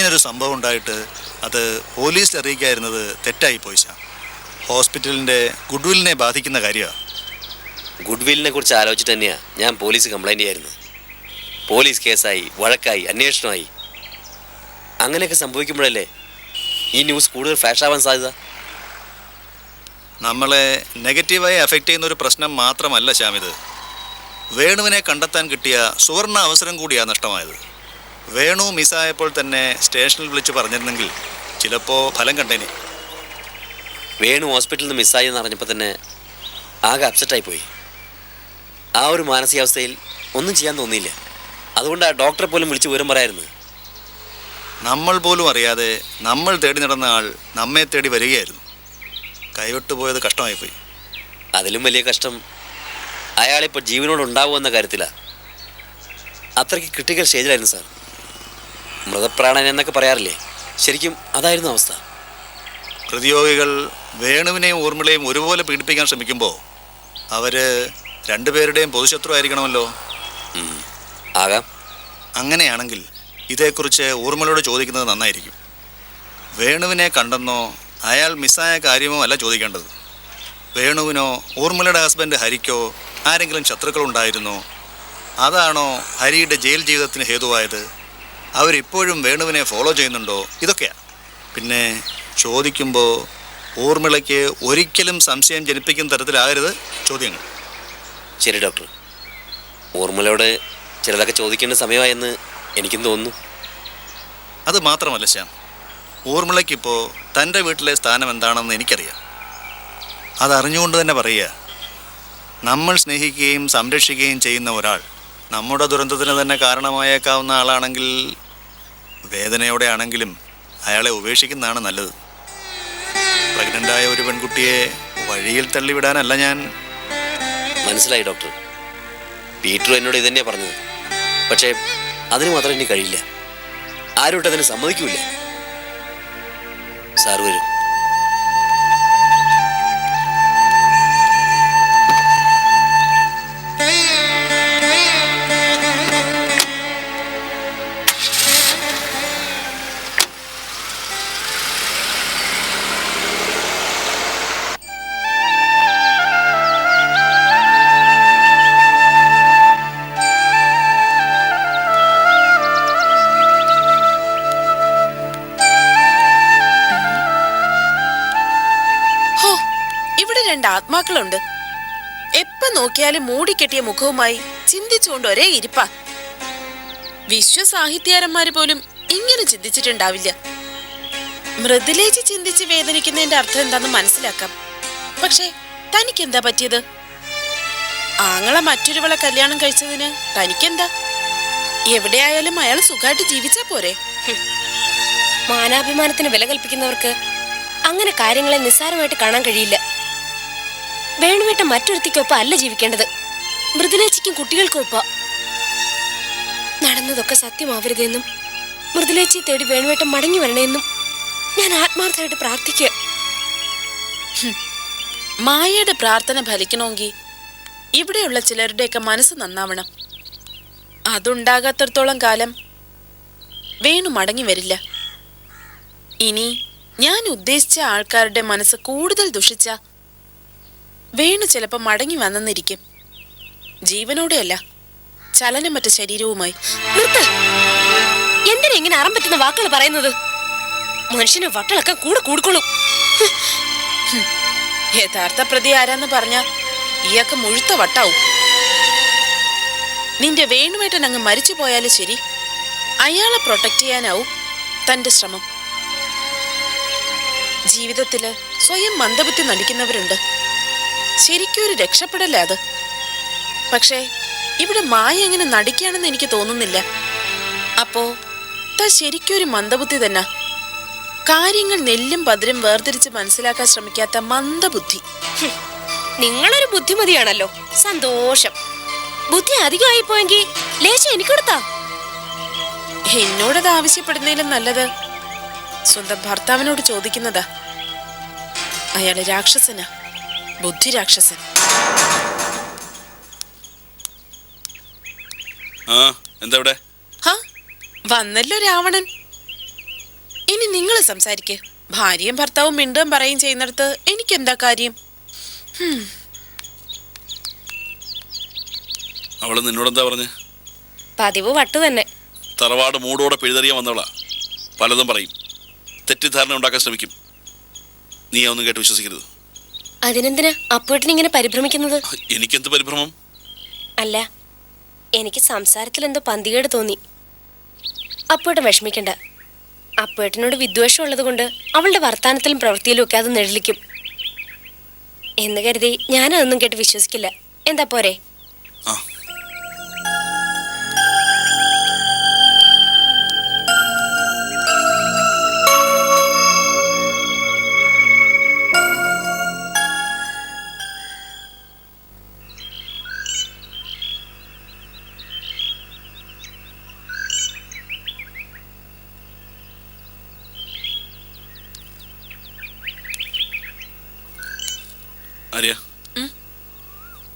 ഇങ്ങനൊരു സംഭവം ഉണ്ടായിട്ട് അത് പോലീസിൽ അറിയിക്കാതിരുന്നത് തെറ്റായി പോയിച്ചാ. ഹോസ്പിറ്റലിന്റെ ഗുഡ്വില്ലിനെ ബാധിക്കുന്ന കാര്യമാണ് ഗുഡ്വില്ലിനെ കുറിച്ച് ആലോചിച്ചിട്ട് തന്നെയാണ് ഞാൻ പോലീസ് കംപ്ലൈന്റ് ചെയ്യായിരുന്നു പോലീസ് കേസായി വഴക്കായി അന്വേഷണമായി. അങ്ങനെയൊക്കെ സംഭവിക്കുമ്പോഴല്ലേ ഈ ന്യൂസ് കൂടുതൽ ഫ്ലാഷ് ആവാൻ സാധ്യത? നമ്മളെ നെഗറ്റീവായി അഫക്റ്റ് ചെയ്യുന്ന ഒരു പ്രശ്നം മാത്രമല്ല ശ്യാമിത്. വേണുവിനെ കണ്ടെത്താൻ കിട്ടിയ സുവർണ അവസരം കൂടിയാണ് നഷ്ടമായത്. വേണു മിസ്സായപ്പോൾ തന്നെ സ്റ്റേഷനിൽ വിളിച്ച് പറഞ്ഞിരുന്നെങ്കിൽ ചിലപ്പോൾ ഫലം കണ്ടേനെ. വേണു ഹോസ്പിറ്റലിൽ നിന്ന് മിസ്സായി എന്ന് അറിഞ്ഞപ്പോൾ തന്നെ ആകെ അപ്സെറ്റായി പോയി. ആ ഒരു മാനസികാവസ്ഥയിൽ ഒന്നും ചെയ്യാൻ തോന്നിയില്ല. അതുകൊണ്ട് ആ ഡോക്ടറെ പോലും വിളിച്ച് വിവരം പറയായിരുന്നു. നമ്മൾ പോലും അറിയാതെ നമ്മൾ തേടി നടന്ന ആൾ നമ്മെ തേടി വരികയായിരുന്നു. കൈവിട്ടു പോയത് കഷ്ടമായിപ്പോയി അതിലും വലിയ കഷ്ടം അയാളിപ്പോൾ ജീവനോട് ഉണ്ടാവുമെന്ന കാര്യത്തിലാണ് അത്രയ്ക്ക് ക്രിട്ടിക്കൽ സ്റ്റേജിലായിരുന്നു സാർ. മൃതപ്രാണൻ എന്നൊക്കെ പറയാറില്ലേ? ശരിക്കും അതായിരുന്നു അവസ്ഥ. പ്രതിയോഗികൾ വേണുവിനെയും ഊർമിളയും ഒരുപോലെ പീഡിപ്പിക്കാൻ ശ്രമിക്കുമ്പോൾ അവർ രണ്ടുപേരുടെയും പൊതുശത്രു ആയിരിക്കണമല്ലോ. ആകാം. അങ്ങനെയാണെങ്കിൽ ഇതേക്കുറിച്ച് ഊർമിളയോട് ചോദിക്കുന്നത് നന്നായിരിക്കും. വേണുവിനെ കണ്ടെന്നോ അയാൾ മിസ്സായ കാര്യമോ അല്ല ചോദിക്കേണ്ടത്. വേണുവിനോ ഊർമിളയുടെ ഹസ്ബൻഡ് ഹരിക്കോ ആരെങ്കിലും ശത്രുക്കളുണ്ടായിരുന്നോ അതാണോ ഹരിയുടെ ജയിൽ ജീവിതത്തിന് ഹേതുവായത്? അവരിപ്പോഴും വേണുവിനെ ഫോളോ ചെയ്യുന്നുണ്ടോ? ഇതൊക്കെയാ. പിന്നെ ചോദിക്കുമ്പോൾ ഊർമിളയ്ക്ക് ഒരിക്കലും സംശയം ജനിപ്പിക്കുന്ന തരത്തിലാകരുത് ചോദ്യങ്ങൾ. ശരി ഡോക്ടർ ഊർമിളയോട് ചിലതൊക്കെ ചോദിക്കേണ്ട സമയമായെന്ന് എനിക്കും തോന്നുന്നു. അത് മാത്രമല്ല ശ്യാം. ഊർമിളയ്ക്കിപ്പോൾ തന്റെ വീട്ടിലെ സ്ഥാനം എന്താണെന്ന് എനിക്കറിയാം. അതറിഞ്ഞുകൊണ്ട് തന്നെ പറയുക നമ്മൾ സ്നേഹിക്കുകയും സംരക്ഷിക്കുകയും ചെയ്യുന്ന ഒരാൾ നമ്മുടെ ദുരന്തത്തിന് തന്നെ കാരണമായേക്കാവുന്ന ആളാണെങ്കിൽ വേദനയോടെ ആണെങ്കിലും അയാളെ ഉപേക്ഷിക്കുന്നതാണ് നല്ലത്. പ്രഗ്നന്റായ ഒരു പെൺകുട്ടിയെ വഴിയിൽ തള്ളിവിടാനല്ല ഞാൻ. മനസ്സിലായി ഡോക്ടർ. പീറ്റർ എന്നോട് ഇതന്നെയാണ് പറഞ്ഞത്. പക്ഷേ അതിന് മാത്രം ഇനി കഴിയില്ല. ആരോട്ട് അതിന് സമ്മതിക്കൂല. സാർ വരും. രണ്ട് ആത്മാക്കളുണ്ട്. എപ്പ നോക്കിയാലും മൂടിക്കെട്ടിയ മുഖവുമായി ചിന്തിച്ചുകൊണ്ട് ഒരേ ഇരിപ്പ. വിശ്വസാഹിത്യകാരന്മാര് പോലും ഇങ്ങനെ ചിന്തിച്ചിട്ടുണ്ടാവില്ല. മൃദുലേച്ച് ചിന്തിച്ച് വേദനിക്കുന്നതിന്റെ അർത്ഥം എന്താന്ന് മനസ്സിലാക്കാം. പക്ഷേ തനിക്ക് എന്താ പറ്റിയത്? ആങ്ങളെ മറ്റൊരുവളെ കല്യാണം കഴിച്ചതിന് തനിക്കെന്താ? എവിടെയായാലും അയാൾ സുഖമായിട്ട് ജീവിച്ചാ പോരെ. മാനാഭിമാനത്തിന് വില കൽപ്പിക്കുന്നവർക്ക് അങ്ങനെ കാര്യങ്ങളെ നിസ്സാരമായിട്ട് കാണാൻ കഴിയില്ല. വേണുവേട്ട മറ്റൊരുത്തിക്കൊപ്പം അല്ല ജീവിക്കേണ്ടത്. മൃദുലേച്ചിക്കും കുട്ടികൾക്കൊപ്പം നടന്നതൊക്കെ സത്യമാവരുതെന്നും മൃദുലേച്ചി തേടി വേണുവേട്ടം മടങ്ങി വരണമെന്നും ഞാൻ ആത്മാർത്ഥമായിട്ട് പ്രാർത്ഥിക്കുക മായയുടെ പ്രാർത്ഥന ഫലിക്കണമെങ്കിൽ ഇവിടെയുള്ള ചിലരുടെയൊക്കെ മനസ്സ് നന്നാവണം. അതുണ്ടാകാത്തടത്തോളം കാലം വേണു മടങ്ങി വരില്ല. ഇനി ഞാൻ ഉദ്ദേശിച്ച ആൾക്കാരുടെ മനസ്സ് കൂടുതൽ ദുഷിച്ച വേണു ചിലപ്പോൾ മടങ്ങി വന്നെന്നിരിക്കും. ജീവനോടെയല്ല ചലനമറ്റ ശരീരവുമായി. നിർത്ത്. എന്തിനാ ഇങ്ങനെ അറം പറ്റുന്ന വാക്കുകൾ പറയുന്നത്? മനുഷ്യന് വട്ടളക്കം കൂടെ കൂടിക്കോളും യഥാർത്ഥ പ്രതി ആരാന്ന് പറഞ്ഞ ഇയാൾക്ക് മുഴുത്ത വട്ടാവും. നിന്റെ വേണുവേട്ടൻ അങ്ങ് മരിച്ചു പോയാലും ശരി അയാളെ പ്രൊട്ടക്ട് ചെയ്യാനാവും തന്റെ ശ്രമം. ജീവിതത്തിൽ സ്വയം മന്ദബുദ്ധി നടിക്കുന്നവരുണ്ട്. ശരിക്കും ഒരു രക്ഷപ്പെടല്ല അത്? പക്ഷേ ഇവിടെ മായ എങ്ങനെ നടിക്കുകയാണെന്ന് എനിക്ക് തോന്നുന്നില്ല. അപ്പോ താ ശരിക്കും ഒരു മന്ദബുദ്ധി തന്നെ. കാര്യങ്ങൾ നെല്ലും പതിരും വേർതിരിച്ച് മനസ്സിലാക്കാൻ ശ്രമിക്കാത്ത മന്ദബുദ്ധി. നിങ്ങളൊരു ബുദ്ധിമതിയാണല്ലോ. സന്തോഷം. ബുദ്ധി അധികമായി പോയെങ്കിൽ ലേശം എനിക്ക് കൊടുത്താ. എന്നോടത് ആവശ്യപ്പെടുന്നതിലും നല്ലത് സ്വന്തം ഭർത്താവിനോട് ചോദിക്കുന്നതാ. അയാൾ രാക്ഷസനാ. ബുദ്ധി രാക്ഷസൻ ആ എന്താ വന്നല്ലോ രാവണൻ. ഇനി നിങ്ങൾ സംസാരിക്ക്. ഭാര്യയും ഭർത്താവും മിണ്ടും പറയും ചെയ്യുന്നിടത്ത് എനിക്ക് എന്താ കാര്യം അവൾ നിന്നോടെന്താ പറഞ്ഞ? പതിവ് വട്ടു തന്നെ. തറവാട് മൂടോടെ പിഴുതെറിയാൻ വന്നവളാ. പലതും പറയും. തെറ്റിദ്ധാരണ ഉണ്ടാക്കാൻ ശ്രമിക്കും. നീ ഒന്നും കേട്ട് വിശ്വസിക്കരുത്. അതിനെന്തിനാ അപ്പുവേട്ടൻ ഇങ്ങനെ പരിഭ്രമിക്കുന്നത്? എനിക്കെന്ത് പരിഭ്രമം? അല്ല എനിക്ക് സംസാരത്തിൽ എന്തോ പന്തികേട് തോന്നി. അപ്പുവേട്ടൻ വിഷമിക്കണ്ട. അപ്പുവേട്ടനോട് വിദ്വേഷം ഉള്ളത് കൊണ്ട് അവളുടെ വർത്തമാനത്തിലും പ്രവൃത്തിയിലും ഒക്കെ അത് നിഴലിക്കും. എന്ന് കരുതി ഞാനതൊന്നും കേട്ട് വിശ്വസിക്കില്ല. എന്താ പോരെ?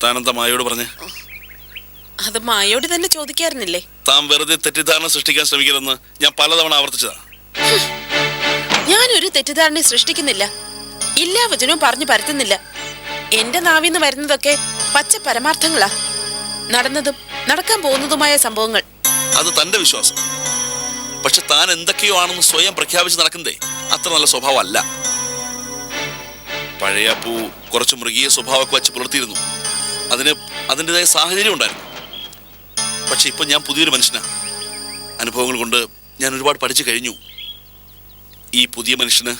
താനെന്താ മായോട് പറഞ്ഞേ? അത് മായോട് തന്നെ ചോദിക്കാറുന്നില്ലേ താൻ വെറുതെ തെറ്റിദ്ധാരണ സൃഷ്ടിക്കാൻ ശ്രമിക്കരുതെന്ന് ഞാൻ പലതവണ ആവർത്തിച്ചതാ. ഞാനൊരു തെറ്റിദ്ധാരണ സൃഷ്ടിക്കുന്നില്ല. ഇല്ലാ വചനവും പറഞ്ഞു പരത്തുന്നില്ല. എന്റെ നാവിന്ന് വരുന്നതൊക്കെ പച്ച പരമാർത്ഥങ്ങളാ. നടന്നതും നടക്കാൻ പോകുന്നതുമായ സംഭവങ്ങൾ. അത് തന്റെ വിശ്വാസം. പക്ഷെ താൻ എന്തൊക്കെയോ ആണെന്ന് സ്വയം പ്രഖ്യാപിച്ച് നടക്കുന്നതേ അത്ര നല്ല സ്വഭാവമല്ല. പഴയ പൂ കുറച്ച് മൃഗീയ സ്വഭാവമൊക്കെ വച്ച് പുലർത്തിയിരുന്നു. അതിന് അതിന്റെതായ സാഹചര്യം ഉണ്ടായിരുന്നു. പക്ഷെ ഇപ്പം ഞാൻ പുതിയൊരു മനുഷ്യനാണ് അനുഭവങ്ങൾ കൊണ്ട് ഞാൻ ഒരുപാട് പഠിച്ചു കഴിഞ്ഞു. ഈ പുതിയ മനുഷ്യന്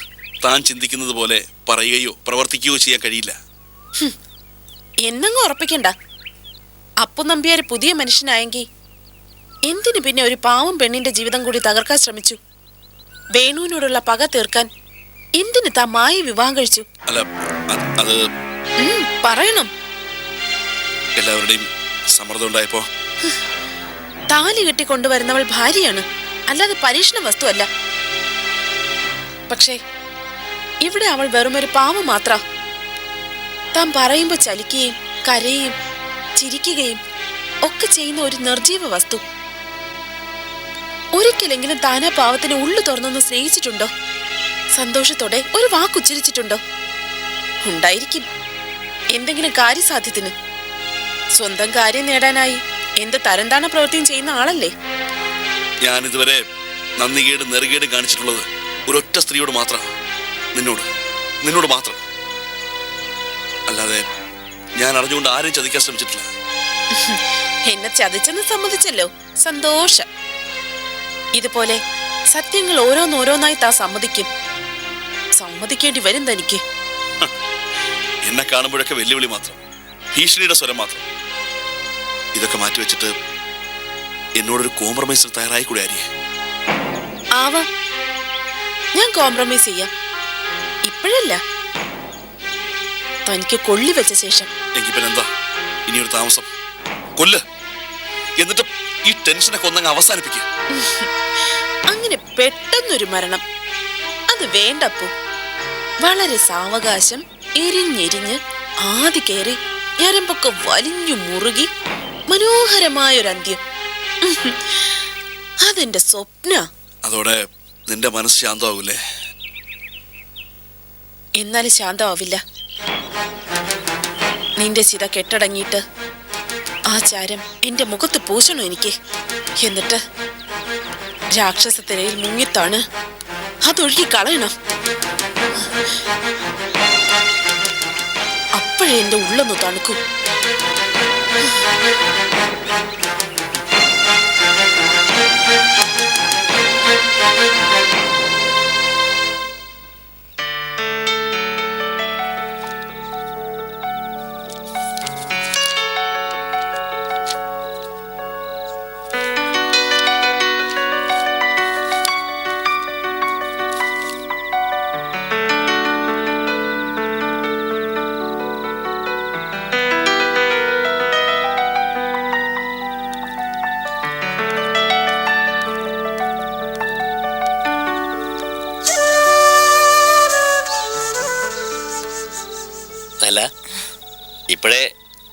താൻ ചിന്തിക്കുന്നത് പോലെ പറയുകയോ പ്രവർത്തിക്കുകയോ ചെയ്യാൻ കഴിയില്ല. എന്നങ്ങ് ഉറപ്പിക്കണ്ട. അപ്പു നമ്പ്യാര് പുതിയ മനുഷ്യനായെങ്കിൽ എന്തിനു പിന്നെ ഒരു പാവം പെണ്ണിന്റെ ജീവിതം കൂടി തകർക്കാൻ ശ്രമിച്ചു? വേണുവിനോടുള്ള പക തീർക്കാൻ എന്തിന് താ മായ വിവാഹം കഴിച്ചു? അല്ല അത് പറയണം. എല്ലാവരുടെയും സമ്മർദ്ദം ഉണ്ടായപ്പോ? താലി കെട്ടി കൊണ്ടുവരുന്നവൾ ഭാര്യയാണ്. അല്ലാതെ പരീക്ഷണ വസ്തുവല്ല. പക്ഷേ ഇവിടെ അവൾ വെറുമൊരു പാവ മാത്ര. താൻ പറയുമ്പോ ചലിക്കുകയും കരയുകയും ചിരിക്കുകയും ഒക്കെ ചെയ്യുന്ന ഒരു നിർജീവ വസ്തു. ഒരിക്കലെങ്കിലും താനാ പാവത്തിന് ഉള്ളു തുറന്നൊന്ന് സ്നേഹിച്ചിട്ടുണ്ടോ? സന്തോഷത്തോടെ ഒരു വാക്കുച്ചരിച്ചിട്ടുണ്ടോ? ഉണ്ടായിരിക്കും. എന്തെങ്കിലും കാര്യസാധ്യത്തിന്. സ്വന്തം കാര്യം നേടാനായി എന്ത് തരംതാണ പ്രവൃത്തിയും ചെയ്യുന്ന ആളല്ലേ? ഞാൻ ഇതുവരെ നന്ദികേട് നെറുകേട് കാണിച്ചിട്ടുള്ളത് ഒരൊറ്റ സ്ത്രീയോട് മാത്രം നിന്നോട് നിന്നോട് മാത്രം. അല്ലാതെ ഞാൻ അറിഞ്ഞുകൊണ്ട് ആരെയും ചതിക്കാൻ ശ്രമിച്ചിട്ടില്ല. എന്നെ ചതിച്ചെന്ന് സമ്മതിച്ചല്ലോ. സന്തോഷം. ഇതുപോലെ സത്യങ്ങൾ ഓരോന്നോരോന്നായി താ സമ്മതിക്കും. സമ്മതിക്കേണ്ടി വരും തനിക്ക്. എന്നെ കാണുമ്പോഴൊക്കെ വെല്ലുവിളി മാത്രം. ഭീഷണിയുടെ സ്വരം മാത്രം. ഇതൊക്കെ മാറ്റി വെച്ചിട്ട് എന്നോടൊരു കോംപ്രമൈസിന് തയ്യാറായി കൂടെ ആര്യ? ആവാം. ഞാൻ കോംപ്രമൈസ് ചെയ്യാം. ഇപ്പോഴല്ല. തനിക്ക് കൊള്ളി വെച്ച ശേഷം. എങ്കിൽ പിന്നെ എന്താ? ഇനിയൊരു താമസം. കൊല്ല്. എന്നിട്ട് ഈ ടെൻഷനൊക്കെ ഒന്നങ്ങ് അവസാനിപ്പിക്കുക അങ്ങനെ പെട്ടെന്നൊരു മരണം. അത് വേണ്ടപ്പോ. വളരെ സാവകാശം എരിഞ്ഞെരിഞ്ഞ് ആദ്യ കയറി ഞരമ്പൊക്കെ വലിഞ്ഞു മുറുകി മനോഹരമായൊരു അന്ത്യം ഉഹും. അതെന്റെ സ്വപ്ന. അതോടെ നിന്റെ മനസ്സ് ശാന്തമാവില്ലേ എന്നാലും ശാന്തമാവില്ല. നിന്റെ ചിത കെട്ടടങ്ങിയിട്ട് ആ ചാരം എന്റെ മുഖത്ത് പൂശണം എനിക്ക്? എന്നിട്ട് രാക്ഷസത്തിരയിൽ മുങ്ങിത്താണ്. അതൊഴുകി കളയണം അപ്പോഴേ എന്റെ ഉള്ളൊന്ന് തണുക്കും. അല്ല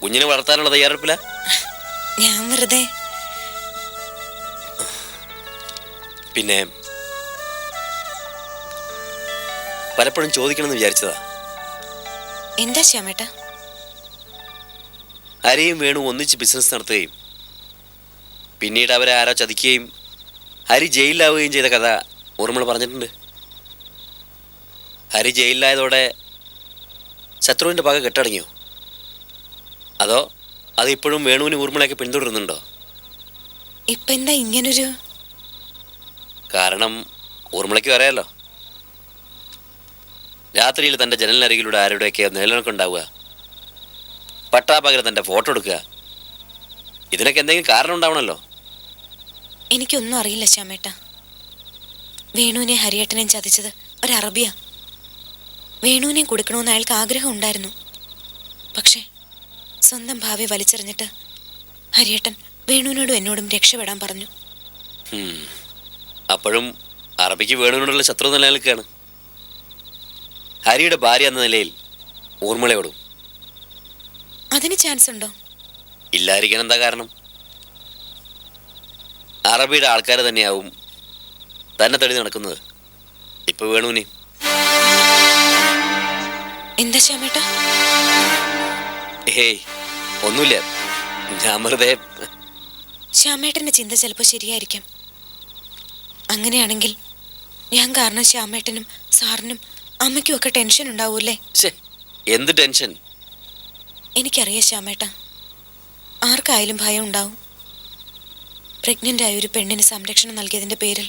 കുഞ്ഞിനെ വളർത്താനുള്ള തയ്യാറെടുപ്പില്ല ഞാൻ വെറുതെ. പിന്നെ പലപ്പോഴും ചോദിക്കണമെന്ന് വിചാരിച്ചതാ. എന്താ ശ്യാമേട്ട? ഹരിയും വേണു ഒന്നിച്ച് ബിസിനസ് നടത്തുകയും പിന്നീട് അവരെ ആരോ ചതിക്കുകയും ഹരി ജയിലിലാവുകയും ചെയ്ത കഥ ഓർമ്മ പറഞ്ഞിട്ടുണ്ട്. ഹരി ജയിലിലായതോടെ ശത്രുവിന്റെ പക കെട്ടടങ്ങിയോ? അതോ അത് ഇപ്പോഴും വേണുവിന് ഊർമിളയൊക്കെ പിന്തുടരുന്നുണ്ടോ? ഇപ്പൊ എന്താ ഇങ്ങനൊരു? കാരണം ഊർമിളയ്ക്കും അറിയാലോ രാത്രിയിൽ തന്റെ ജനലിനരികിലൂടെ ആരുടെയൊക്കെ നിലനിൽക്കുണ്ടാവുക പട്ടാപകരം തന്റെ ഫോട്ടോ എടുക്കുക. ഇതിനൊക്കെ എന്തെങ്കിലും കാരണം ഉണ്ടാവണമല്ലോ എനിക്കൊന്നും അറിയില്ല ശ്യാമേട്ട. വേണുവിനെ ഹരിയേട്ടനെയും ചതിച്ചത് ഒരു അറബിയ വേണുവിനെ കൊടുക്കണമെന്ന് അയാൾക്ക് ആഗ്രഹം ഉണ്ടായിരുന്നു. പക്ഷേ സ്വന്തം ഭാവി വലിച്ചെറിഞ്ഞിട്ട് ഹരിയേട്ടൻ വേണുവിനോടും എന്നോടും രക്ഷപ്പെടാൻ പറഞ്ഞു. അപ്പോഴും അറബിക്ക് വേണുവിനോടുള്ള ശത്രു നിലനിൽക്കുകയാണ് ഹരിയുടെ ഭാര്യ എന്ന നിലയിൽ ഊർമിളയോടും. അതിന് ചാൻസ് ഉണ്ടോ? ഇല്ലായിരിക്കാൻ എന്താ കാരണം? അറബിയുടെ ആൾക്കാർ തന്നെയാവും തന്നെ തടി നടക്കുന്നത്. ഇപ്പൊ വേണുവിന്. എന്താ ചേട്ടാ ഹേയ് ഒന്നുമില്ല. ഞാൻ വെറുതെ ശ്യാമേട്ടന്റെ ചിന്ത ചിലപ്പോൾ ശരിയായിരിക്കാം. അങ്ങനെയാണെങ്കിൽ ഞാൻ കാരണം ശ്യാമേട്ടനും സാറിനും അമ്മയ്ക്കും ഒക്കെ ടെൻഷൻ ഉണ്ടാവൂല്ലേ? എന്ത് ടെൻഷൻ? എനിക്കറിയാം ശ്യാമേട്ട ആർക്കായാലും ഭയം ഉണ്ടാവും. പ്രഗ്നന്റ് ആയ ഒരു പെണ്ണിന് സംരക്ഷണം നൽകിയതിന്റെ പേരിൽ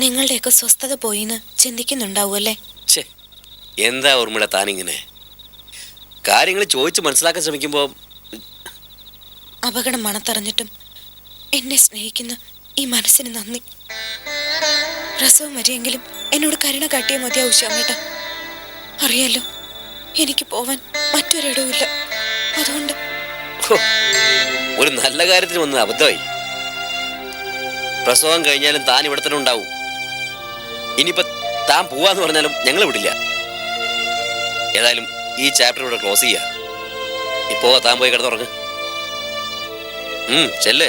നിങ്ങളുടെയൊക്കെ സ്വസ്ഥത പോയിന്ന് എന്ന് ചിന്തിക്കുന്നുണ്ടാവുമല്ലേ എന്താ ഓർമ്മയുടെ താനിങ്ങനെ? കാര്യങ്ങൾ ചോദിച്ച് മനസ്സിലാക്കാൻ ശ്രമിക്കുമ്പോൾ അപകടം മണത്തറിഞ്ഞിട്ടും എന്നെ സ്നേഹിക്കുന്ന ഈ മനസ്സിന് നന്ദി. പ്രസവം വരെയെങ്കിലും എന്നോട് കരുണ കാട്ടിയ മതിയാവും ശ്യാമേട്ട അറിയാലോ എനിക്ക് പോവാൻ മറ്റൊരിടവുമില്ല അതുകൊണ്ട് ഒരു നല്ല കാര്യത്തിന് വന്ന് അബദ്ധമായി. പ്രസവം കഴിഞ്ഞാലും താൻ ഇവിടെ തന്നെ ഉണ്ടാവും. ഇനിയിപ്പോ താൻ പോവാന്ന് പറഞ്ഞാലും ഞങ്ങൾ വിടില്ല. ഏതായാലും ഈ ചാപ്റ്റർ ഇവിടെ ക്ലോസ് ചെയ്യാം. ഇപ്പോ താൻ പോയി കിടന്നുറങ്ങ്. ம் செல்லு.